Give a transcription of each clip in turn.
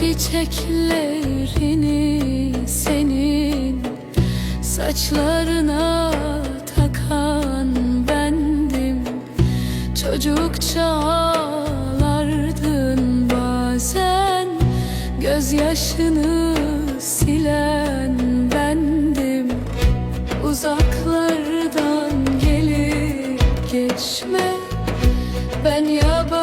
çiçeklerini senin saçlarına takan bendim. Çocukça ağlardın bazen Gözyaşını silen bendim. Uzaklardan gelip geçme Ben yabancın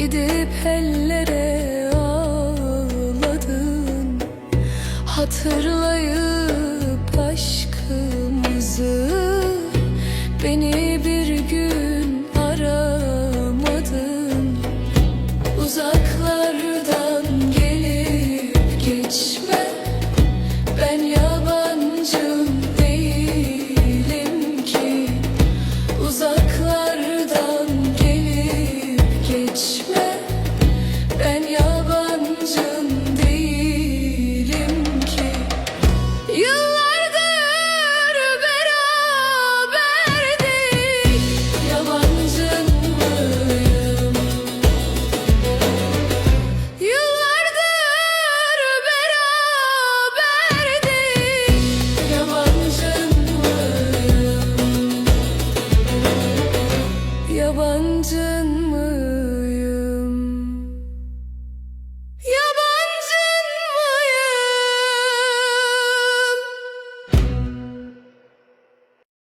Gidip ellere ağladın. Hatırlayıp Beni